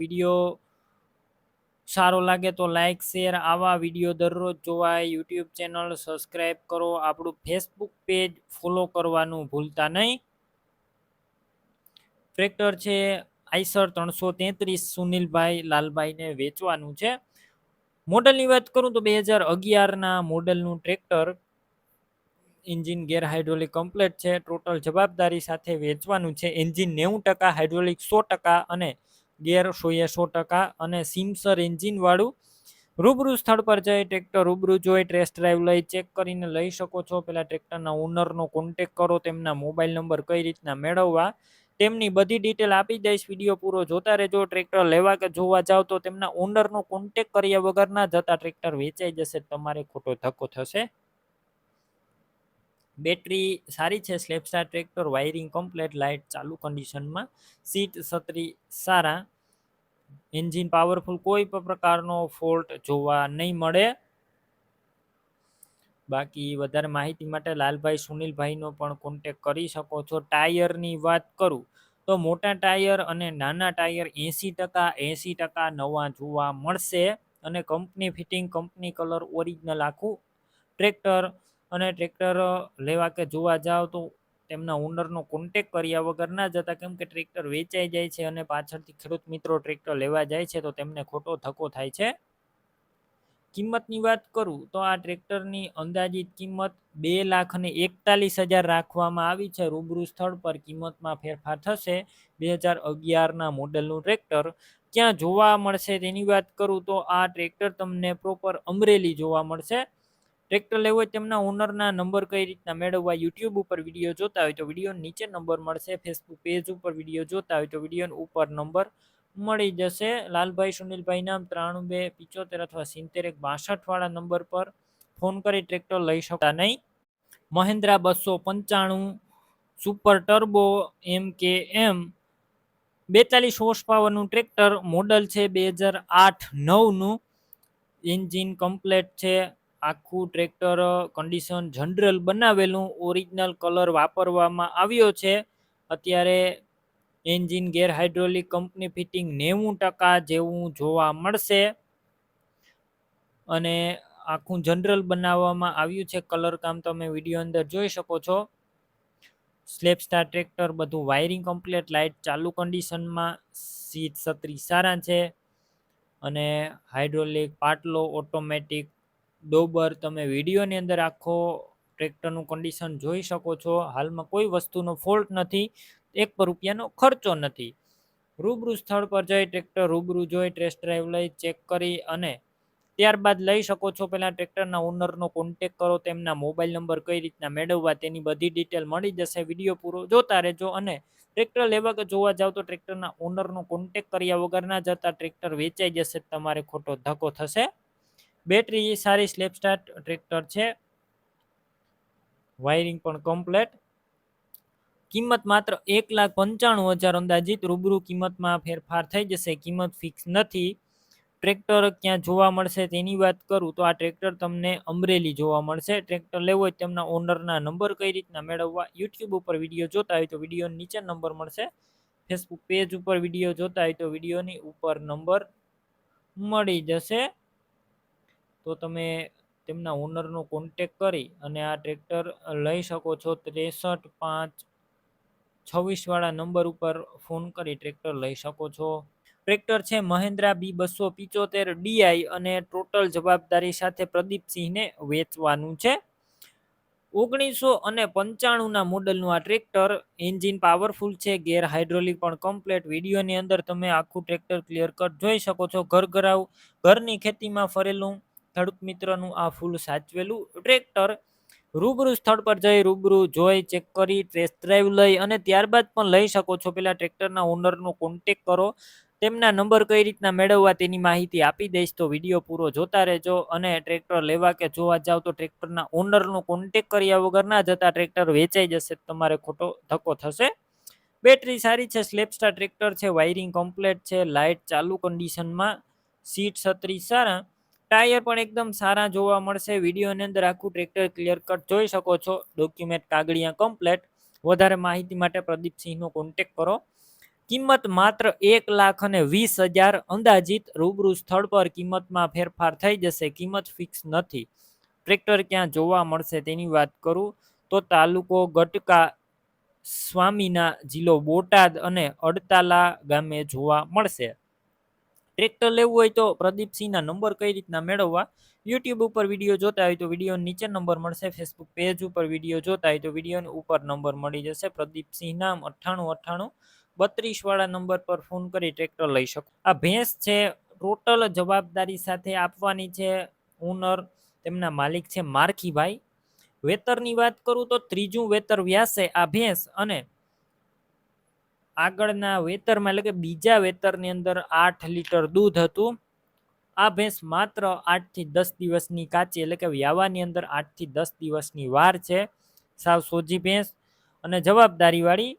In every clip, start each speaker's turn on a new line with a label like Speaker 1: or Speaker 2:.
Speaker 1: Video સારો લાગે તો લાઈક શેર આવા વીડિયો દરરોજ જોવા યુટ્યુબ ચેનલ સબસ્ક્રાઈબ કરો. આપણું ફેસબુક પેજ ફોલો કરવાનું ભૂલતા નહીં. ટ્રેક્ટર છે આઈસર ત્રણસો તેત્રીસ, સુનિલભાઈ લાલભાઈને વેચવાનું છે. મોડલની વાત કરું તો બે હજાર અગિયારના મોડલનું tractor engine gear hydraulic complete છે. ટોટલ જવાબદારી સાથે વેચવાનું છે. એન્જિન નેવું ટકા હાઇડ્રોલિક સો ટકા અને ગેર સોએ સો ટકા અને સિમસર એન્જિનવાળું રૂબરૂ સ્થળ પર જઈ ટ્રેક્ટર રૂબરૂ જોઈ ટેસ્ટ ડ્રાઈવ લઈ ચેક કરીને લઈ શકો છો. પેલા ટ્રેક્ટરના ઓનરનો કોન્ટેક કરો, તેમના મોબાઈલ નંબર કઈ રીતના મેળવવા, તેમની બધી ડિટેલ આપી દઈશ. વીડિયો પૂરો જોતા રહેજો. ટ્રેક્ટર લેવા કે જોવા જાવ તો તેમના ઓનરનો કોન્ટેક કર્યા વગર ના જતા ટ્રેક્ટર વેચાઈ જશે. તમારે ખોટો ધક્કો થશે. બેટરી સારી છે સ્લેપસ્ટાર ટ્રેક્ટર, વાયરિંગ કમ્પ્લેટ, લાઇટ ચાલુ કન્ડિશનમાં સીટ છત્રી સારા, એન્જિન પાવરફુલ કોઈ પણ પ્રકારનો ફોલ્ટ જોવા નહીં મળે. બાકી વધારે માહિતી માટે લાલભાઈ સુનિલભાઈનો પણ કોન્ટેક કરી શકો છો. ટાયરની વાત કરું, તો મોટા ટાયર અને નાના ટાયર એંસી ટકા એંસી ટકા નવા જોવા મળશે અને company fitting company colour original આખું ટ્રેક્ટર અને ટ્રેક્ટર લેવા કે જોવા જાવ તો તેમના ઓનરનો કોન્ટેક કર્યા વગર ના જતા કેમ કે ટ્રેક્ટર વેચાઈ જાય છે અને પાછળથી ખેડૂત મિત્રો ટ્રેક્ટર લેવા જાય છે તો તેમને ખોટો ધક્કો થાય છે. કિંમતની વાત કરું તો આ ટ્રેક્ટરની અંદાજિત કિંમત બે લાખ અને એકતાલીસ હજાર રાખવામાં આવી છે. રૂબરૂ સ્થળ પર કિંમતમાં ફેરફાર થશે. બે હજાર અગિયારના મોડલનું ટ્રેક્ટર ક્યાં જોવા મળશે તેની વાત કરું તો આ ટ્રેક્ટર તમને પ્રોપર અમરેલી જોવા મળશે. ટ્રેક્ટર લેવું હોય તેમના ઓનરના નંબર કઈ રીતના મેળવવા યુટ્યુબ ઉપર વીડિયો જોતા હોય તો વીડિયો નીચે નંબર મળશે. ફેસબુક પેજ ઉપર વીડિયો જોતા હોય તો વીડિયો ઉપર નંબર મળી જશે. લાલભાઈ, સુનિલભાઈ નામ ત્રાણું બે પિચોતેર અથવા સિત્તેર એક બાસઠ વાળા નંબર પર ફોન કરી ટ્રેક્ટર લઈ શકતા નહીં. મહેન્દ્રા બસો પંચાણું સુપર ટર્બો એમ કે એમ બેતાલીસ હોર્સ પાવરનું ટ્રેક્ટર મોડલ છે બે હજાર આઠ નવનું. એન્જિન કમ્પ્લેટ છે. આખું ટ્રેક્ટર કન્ડિશન જનરલ બનાવેલું ઓરિજિનલ કલર વાપરવામાં આવ્યો છે. અત્યારે engine gear hydraulic company fitting નેવું ટકા જેવું જોવા મળશે. અને આખું જનરલ બનાવવામાં આવ્યું છે. કલર કામ તમે વીડિયો અંદર જોઈ શકો છો. સ્લેપ સ્ટાર ટ્રેક્ટર બધું વાયરિંગ કમ્પ્લીટ લાઇટ ચાલુ કન્ડિશનમાં સીટ સત્રી સારા છે. અને હાઇડ્રોલિક પાટલો ઓટોમેટિક ડોબર, તમે વિડીયોની અંદર આખો ટ્રેક્ટરનું કન્ડિશન જોઈ શકો છો. હાલમાં કોઈ વસ્તુનો ફોલ્ટ નથી, એક પર રૂપિયાનો ખર્ચો નથી. રૂબરૂ સ્થળ પર જઈ ટ્રેક્ટર રૂબરૂ જોઈ ટેસ્ટ ડ્રાઈવ લઈ ચેક કરી અને ત્યારબાદ લઈ શકો છો. પહેલાં ટ્રેક્ટરના ઓનરનો કોન્ટેક કરો, તેમના મોબાઈલ નંબર કઈ રીતના મેળવવા તેની બધી ડિટેલ મળી જશે. વીડિયો પૂરો જોતા રહેજો અને ટ્રેક્ટર લેવા કે જોવા જાવ તો ટ્રેક્ટરના ઓનરનો કોન્ટેક કર્યા વગર ના જતા ટ્રેક્ટર વેચાઈ જશે, તમારે ખોટો ધક્કો થશે બેટરી સારી સ્લેપ સ્ટાર્ટ ટ્રેક્ટર છે. વાયરિંગ પણ કમ્પ્લેટ. કિંમત માત્ર એક લાખ પંચાણું હજાર અંદાજિત, રૂબરૂ કિંમતમાં ફેરફાર થઈ જશે. કિંમત ફિક્સ નથી. ટ્રેક્ટર ક્યાં જોવા મળશે તેની વાત કરું તો આ ટ્રેક્ટર તમને અમરેલી જોવા મળશે. ટ્રેક્ટર લેવો હોય તેમના ઓનરના નંબર કઈ રીતના મેળવવા યુટ્યુબ ઉપર વીડિયો જોતા હોય તો વીડિયો નીચે નંબર મળશે. ફેસબુક પેજ ઉપર વીડિયો જોતા હોય તો વિડીયોની ઉપર નંબર મળી જશે. તો તમે તેમના ઓનરનો કોન્ટેક કરી અને આ ટ્રેક્ટર લઈ શકો છો ત્રેસઠ પાંચ છવ્વીસવાળા નંબર ઉપર ફોન કરી ટ્રેક્ટર લઈ શકો છો. ટ્રેક્ટર છે મહેન્દ્રા બી બસો પિચોતેર ડીઆઈ અને ટોટલ જવાબદારી સાથે પ્રદીપસિંહને વેચવાનું છે. ઓગણીસો અને પંચાણુંના મોડલનું આ ટ્રેક્ટર એન્જિન પાવરફુલ છે, ગેર હાઇડ્રોલિક પણ કમ્પ્લેટ વિડીયોની અંદર તમે આખું ટ્રેક્ટર ક્લિયર કટ જોઈ શકો છો. ઘર ઘરાવ, ઘરની ખેતીમાં ફરેલું ખેડૂત મિત્રનું આ ફૂલ સાચવેલું. ટ્રેક્ટર રૂબરૂ સ્થળ પર જઈ રૂબરૂ જોઈ ચેક કરી ટેસ્ટ ડ્રાઈવ લઈ અને ત્યારબાદ પણ લઈ શકો છો. પેલા ટ્રેક્ટરના ઓનરનો કોન્ટેક કરો. તેમના નંબર કઈ રીતના મેળવવા તેની માહિતી આપી દઈશ તો વીડિયો પૂરો જોતા રહેજો અને ટ્રેક્ટર લેવા કે જોવા જાવ તો ટ્રેક્ટરના ઓનરનો કોન્ટેક કર્યા વગર ના જતા ટ્રેક્ટર વેચાઈ જશે. તમારે ખોટો ધક્કો થશે. બેટરી સારી છે સ્લેપસ્ટાર ટ્રેક્ટર છે વાયરિંગ કમ્પ્લેટ છે લાઇટ ચાલુ કન્ડિશનમાં સીટ છત્રીસ સારા. ટાયર પણ એકદમ સારા જોવા મળશે. વિડીયોની અંદર આખું ટ્રેક્ટર ક્લિયર કટ જોઈ શકો છો. ડોક્યુમેન્ટ કાગળિયા કમ્પ્લેટ વધારે માહિતી માટે પ્રદીપસિંહનો કોન્ટેક કરો. કિંમત માત્ર એક લાખ અને વીસ હજાર અંદાજિત. રૂબરૂ સ્થળ પર કિંમતમાં ફેરફાર થઈ જશે. કિંમત ફિક્સ નથી. ટ્રેક્ટર ક્યાં જોવા મળશે તેની વાત કરું તો તાલુકો ગટકા સ્વામીના જિલ્લો બોટાદ અને અડતાલા ગામે જોવા મળશે. ટ્રેક્ટર લેવું હોય તો પ્રદીપસિંહના નંબર કઈ રીતના મેળવવા? યુટ્યુબ ઉપર વીડિયો જોતા હોય તો વીડિયો નીચે નંબર મળશે. ફેસબુક પેજ ઉપર વીડિયો જોતા હોય તો વિડીયોની ઉપર નંબર મળી જશે. પ્રદીપસિંહ નામ અઠ્ઠાણું અઠ્ઠાણું બત્રીસ વાળા નંબર પર ફોન કરી ટ્રેક્ટર લઈ શકો. આ ભેંસ છે ટોટલ જવાબદારી સાથે આપવાની છે ઓનર તેમના માલિક છે મારખીભાઈ. વેતરની વાત કરું તો ત્રીજું વેતર વ્યાસે આ ભેંસ અને આગળના વેતરમાં, એટલે કે બીજા વેતરની અંદર આઠ લીટર દૂધ હતું. આ ભેંસ માત્ર આઠથી દસ દિવસની કાચી, એટલે કે વ્યાવાની અંદર આઠથી દસ દિવસની વાર છે. સાવ સોજી ભેંસ અને જવાબદારીવાળી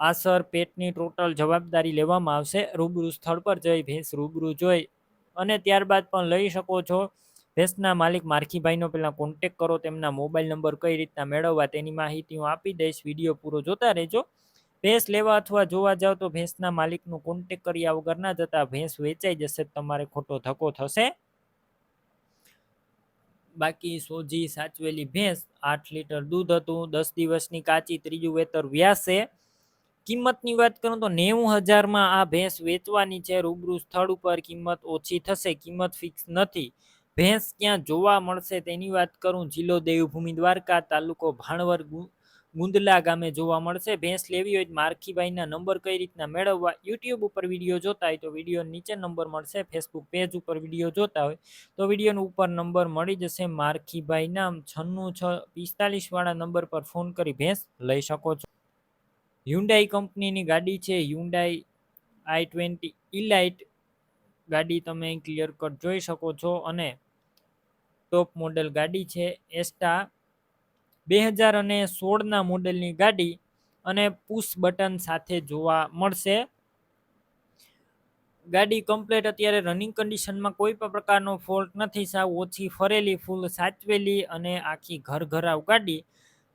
Speaker 1: આસર, પેટની ટોટલ જવાબદારી લેવામાં આવશે. રૂબરૂ સ્થળ પર જઈ ભેંસ રૂબરૂ જોઈ અને ત્યારબાદ પણ લઈ શકો છો. ભેંસના માલિક મારખીભાઈનો પહેલાં કોન્ટેક કરો, તેમના મોબાઈલ નંબર કઈ રીતના મેળવવા તેની માહિતી હું આપી દઈશ. વીડિયો પૂરો જોતા રહેજો. ભેંસ લેવા અથવા જોવા જાવ તો ભેંસના માલિકનું કોન્ટેક કર્યા વગર ના જતા ભેંસ વેચાઈ જશે, તમારે ખોટો ધક્કો થશે. બાકી સોજી સાચવેલી ભેંસ, આઠ લીટર દૂધ હતું, દસ દિવસની કાચી ત્રીજું વેતર વ્યાસે. કિંમતની વાત કરું તો નેવું હજારમાં આ ભેંસ વેચવાની છે. રૂબરૂ સ્થળ ઉપર કિંમત ઓછી થશે, કિંમત ફિક્સ નથી. ભેંસ ક્યાં જોવા મળશે તેની વાત કરું. જિલ્લો દેવભૂમિ દ્વારકા, તાલુકો ભાણવર ગુંદલા ગામે જોવા મળશે. ભેંસ લેવી હોય મારખીભાઈના નંબર કઈ રીતના મેળવવા? યુટ્યુબ ઉપર વીડિયો જોતા હોય તો વીડિયો નીચે નંબર મળશે. ફેસબુક પેજ ઉપર વીડિયો જોતા હોય તો વિડીયોનો ઉપર નંબર મળી જશે. મારખીભાઈના છન્નું છ પિસ્તાલીસવાળા નંબર પર ફોન કરી ભેંસ લઈ શકો છો. હ્યુન્ડાઈ કંપનીની ગાડી છે. હ્યુન્ડાઈ આઈ ટ્વેન્ટી ઇલાઇટ ગાડી તમે ક્લિયર કટ જોઈ શકો છો. અને ટોપ મોડેલ ગાડી છે. એસ્ટા બે હજાર અને સોળના મોડેલની ગાડી અને પુશ બટન સાથે જોવા મળશે. ગાડી કમ્પ્લેટ અત્યારે રનિંગ કન્ડિશનમાં કોઈ પણ પ્રકારનો ફોલ્ટ નથી, સાવ ઓછી ફરેલી ફૂલ સાચવેલી અને આખી ઘર ઘરાવ ગાડી.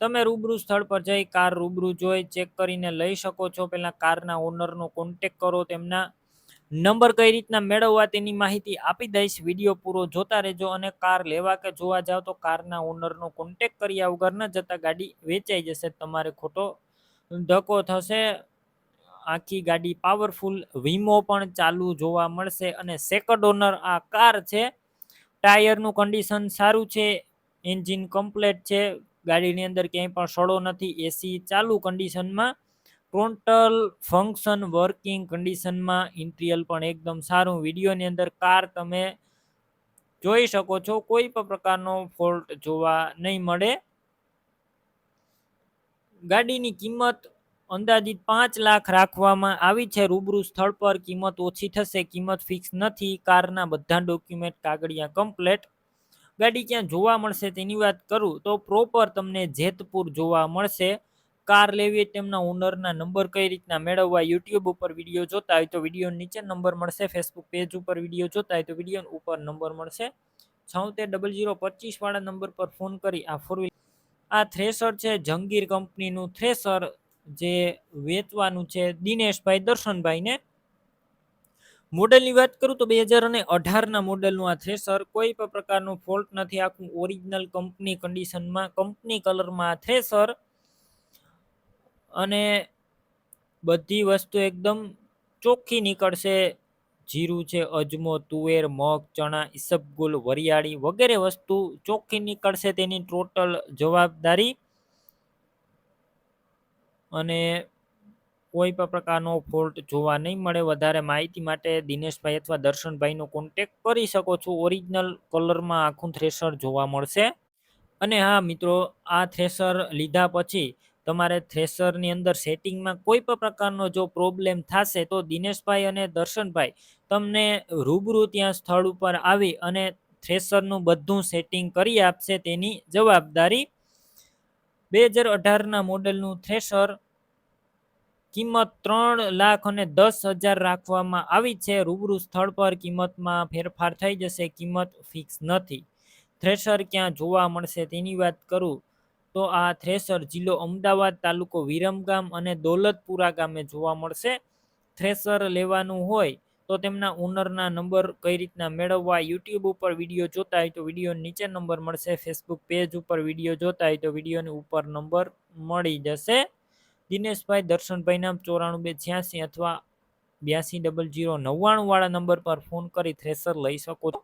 Speaker 1: તમે રૂબરૂ સ્થળ પર જઈ કાર રૂબરૂ જોઈ ચેક કરીને લઈ શકો છો. પહેલાં કારના ઓનરનો કોન્ટેક કરો તેમના. નંબર કઈ રીતના મેળવવા તેની માહિતી આપી દઈશ. વીડિયો પૂરો જોતા રહેજો અને કાર લેવા કે જોવા જાવ તો કારના ઓનરનો કોન્ટેક કર્યા વગર ન જતા ગાડી વેચાઈ જશે. તમારે ખોટો ધક્કો થશે. આખી ગાડી પાવરફુલ વીમો પણ ચાલુ જોવા મળશે અને સેકન્ડ ઓનર આ કાર છે. ટાયરનું કન્ડિશન સારું છે. એન્જિન કમ્પ્લેટ છે. ગાડીની અંદર ક્યાંય પણ સડો નથી. એસી ચાલુ કન્ડિશનમાં ટોટલ ફંક્શન વર્કિંગ કન્ડિશનમાં ઇન્ટ્રિયલ પણ એકદમ સારું. વિડીયોની અંદર કાર તમે જોઈ શકો છો. કોઈ પણ પ્રકારનો ફોલ્ટ જોવા નહીં મળે. ગાડીની કિંમત અંદાજિત પાંચ લાખ રાખવામાં આવી છે. રૂબરૂ સ્થળ પર કિંમત ઓછી થશે. કિંમત ફિક્સ નથી. કારના બધા ડોક્યુમેન્ટ કાગળિયા કમ્પ્લેટ ગાડી ક્યાં જોવા મળશે તેની વાત કરું તો પ્રોપર તમને જેતપુર જોવા મળશે. કાર લેવી તેમના ઓનરના નંબર કઈ રીતના મેળવવા યુટ્યુબ ઉપર વીડિયો જોતા હોય તો વીડિયો નીચે નંબર મળશે. ફેસબુક પેજ ઉપર વીડિયો જોતા હોય તો વીડિયો ઉપર નંબર મળશે. છોતેર ડબલ જીરો પચીસ વાળા નંબર પર ફોન કરી આ ફોર આ થ્રેસર છે, જંગીર કંપનીનું થ્રેસર જે વેચવાનું છે દિનેશભાઈ દર્શનભાઈને મોડલની વાત કરું તો બે હજાર અને અઢારના મોડલનું આ થ્રેસર કોઈ પણ પ્રકારનો ફોલ્ટ નથી. આખું ઓરિજિનલ કંપની કન્ડિશનમાં કંપની કલરમાં આ થ્રેસર અને બધી વસ્તુ એકદમ ચોખ્ખી નીકળશે. જીરું છે, અજમો, તુવેર, મગ, ચણા, ઈસબગુલ, વરિયાળી વગેરે વસ્તુ ચોખ્ખી નીકળશે તેની ટોટલ જવાબદારી. અને કોઈ પણ પ્રકારનો ફોલ્ટ જોવા નહીં મળે. વધારે માહિતી માટે દિનેશભાઈ અથવા દર્શનભાઈનો કોન્ટેક કરી શકો છો. ઓરિજિનલ કલરમાં આખું થ્રેસર જોવા મળશે. અને હા મિત્રો, આ થ્રેસર લીધા પછી તમારે થ્રેસરની અંદર સેટિંગમાં કોઈ પણ પ્રકારનો જો પ્રોબ્લેમ થશે તો દિનેશભાઈ અને દર્શનભાઈ તમને રૂબરૂ ત્યાં સ્થળ ઉપર આવી અને થ્રેસરનું બધું સેટિંગ કરી આપશે તેની જવાબદારી. બે હજાર અઢારના મોડેલનું થ્રેસર કિંમત ત્રણ લાખ અને દસ હજાર રાખવામાં આવી છે. રૂબરૂ સ્થળ પર કિંમતમાં ફેરફાર થઈ જશે, કિંમત ફિક્સ નથી. થ્રેસર ક્યાં જોવા મળશે તેની વાત કરું. તો આ થ્રેસર જિલ્લો અમદાવાદ તાલુકો વિરમગામ અને દોલતપુરા ગામે જોવા મળશે. થ્રેસર લેવાનું હોય તો તેમના ઓનરના નંબર કઈ રીતના મેળવવા, યુટ્યુબ ઉપર વીડિયો જોતા હોય તો વીડિયો નીચે નંબર મળશે. ફેસબુક પેજ ઉપર વીડિયો જોતા હોય તો વિડીયોની ઉપર નંબર મળી જશે. દિનેશભાઈ દર્શનભાઈ નામ ચોરાણું બે છ્યાસી અથવા બ્યાસી ડબલ જીરો નવ્વાણું વાળા નંબર પર ફોન કરી થ્રેસર લઈ શકો છો.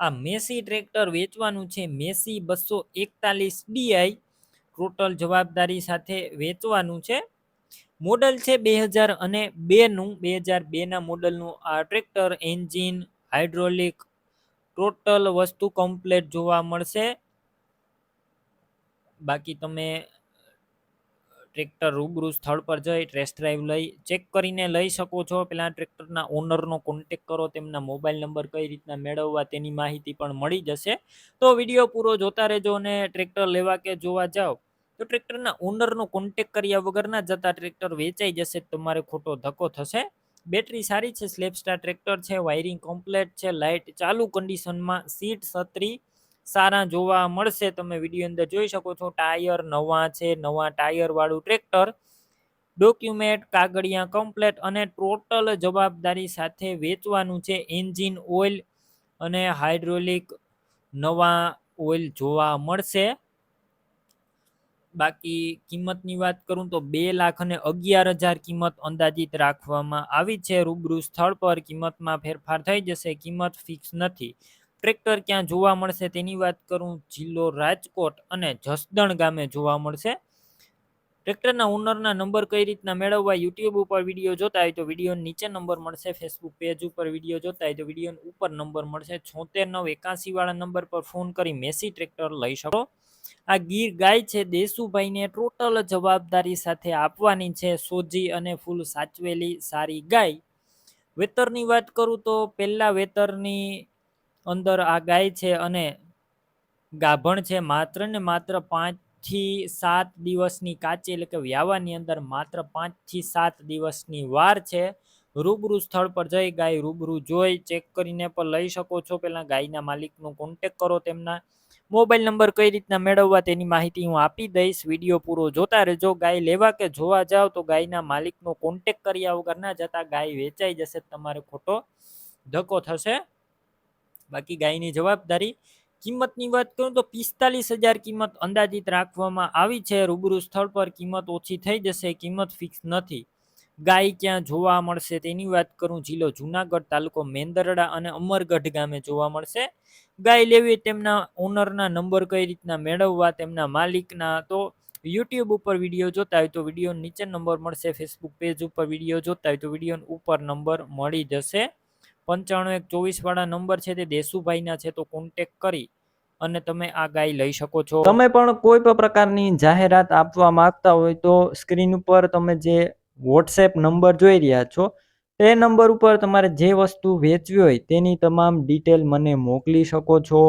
Speaker 1: આ મેસી ટ્રેક્ટર વેચવાનું છે. મેસી બસો એકતાલીસ ડીઆઈ ટોટલ જવાબદારી સાથે વેચવાનું છે. મોડલ છે બે હજાર અને બેનું. બે હજાર બેના મોડલનું આ ટ્રેક્ટર એન્જિન, હાઇડ્રોલિક, ટોટલ વસ્તુ કમ્પ્લેટ જોવા મળશે. બાકી તમે ટ્રેક્ટર રૂબરૂ સ્થળ પર જઈ ટેસ્ટ ડ્રાઈવ લઈ ચેક કરીને લઈ શકો છો. પેલા ટ્રેક્ટરના ઓનરનો કોન્ટેક કરો, તેમના મોબાઈલ નંબર કઈ રીતના મેળવવા તેની માહિતી પણ મળી જશે. તો વીડિયો પૂરો જોતા રહેજો અને ટ્રેક્ટર લેવા કે જોવા જાઓ, તો ટ્રેક્ટરના ઓનરનો કોન્ટેક કર્યા વગર ના જતા ટ્રેક્ટર વેચાઈ જશે તમારે ખોટો ધક્કો થશે. બેટરી સારી છે સ્લેપસ્ટાર ટ્રેક્ટર છે વાયરિંગ કમ્પ્લેટ છે લાઇટ ચાલુ કન્ડિશનમાં સીટ છત્રી સારા જોવા મળશે. તમે વીડિયો અંદર જોઈ શકો છો, ટાયર નવા છે, નવા ટાયર વાળું ટ્રેક્ટર ડોક્યુમેન્ટ કાગળિયા કમ્પ્લેટ અને ટોટલ જવાબદારી સાથે વેચવાનું છે એન્જિન ઓઇલ અને હાઇડ્રોલિક નવા ઓઇલ જોવા મળશે. બાકી કિંમતની વાત કરું તો બે લાખ અને અગિયાર હજાર કિંમત અંદાજિત રાખવામાં આવી છે. રૂબરૂ સ્થળ પર કિંમતમાં ફેરફાર થઈ જશે. કિંમત ફિક્સ નથી. ટ્રેક્ટર ક્યાં જોવા મળશે તેની વાત કરું જિલ્લો રાજકોટ અને જસદણ ગામે જોવા મળશે. ટ્રેક્ટરના ઓનરના નંબર કઈ રીતના મેળવવા યુટ્યુબ ઉપર વીડિયો જોતા હોય તો વીડિયો નીચે નંબર મળશે, ફેસબુક પેજ ઉપર વીડિયો જોતા હોય તો વીડિયો ઉપર નંબર મળશે, છોતેર નવ એકાસી વાળા નંબર પર ફોન કરી મેસી ટ્રેક્ટર લઈ શકો. આ ગીર ગાય છે દેસુભાઈને ટોટલ જવાબદારી સાથે આપવાની છે, સોજી અને ફૂલ સાચવેલી સારી ગાય. વેતરની વાત કરું તો પહેલા વેતરની અંદર આ ગાય છે અને ગાભણ છે, માત્ર ને માત્ર પાંચથી સાત દિવસની કાચી એટલે કે વ્યાવાની અંદર માત્ર પાંચથી સાત દિવસની વાર છે. રૂબરૂ સ્થળ પર જઈ ગાય રૂબરૂ જોઈ ચેક કરીને પણ લઈ શકો છો. પહેલાં ગાયના માલિકનો કોન્ટેક કરો તેમના. મોબાઈલ નંબર કઈ રીતના મેળવવા તેની માહિતી હું આપી દઈશ. વીડિયો પૂરો જોતા રહેજો. ગાય લેવા કે જોવા જાવ તો ગાયના માલિકનો કોન્ટેક કર્યા વગર ના જતા ગાય વેચાઈ જશે, તમારે ખોટો ધક્કો થશે. બાકી ગાયની જવાબદારી કિંમતની વાત કરું તો પિસ્તાલીસ હજાર કિંમત અંદાજિત રાખવામાં આવી છે. રૂબરૂ સ્થળ પર કિંમત ઓછી થઈ જશે, કિંમત ફિક્સ નથી. ગાય ક્યાં જોવા મળશે તેની વાત કરું. જિલ્લો જુનાગઢ તાલુકો મેંદરડા અને અમરગઢ ગામે જોવા મળશે. ગાય લેવી તેમના ઓનરના નંબર કઈ રીતના મેળવવા, તેમના માલિકના તો યુટ્યુબ ઉપર વીડિયો જોતા હોય તો વીડિયો નીચે નંબર મળશે, ફેસબુક પેજ ઉપર વીડિયો જોતા હોય તો વીડિયો ઉપર નંબર મળી જશે. પંચાણું એક ચોવીસવાળા નંબર છે તે દેસુભાઈના છે, તો કોન્ટેક કરી અને તમે આ ગાય લઈ શકો છો.
Speaker 2: તમે પણ કોઈ પણ પ્રકારની જાહેરાત આપવા માંગતા હોય તો સ્ક્રીન ઉપર તમે જે વોટ્સએપ નંબર જોઈ રહ્યા છો, તે નંબર ઉપર તમારે જે વસ્તુ વેચવી હોય તેની તમામ ડિટેલ મને મોકલી શકો છો.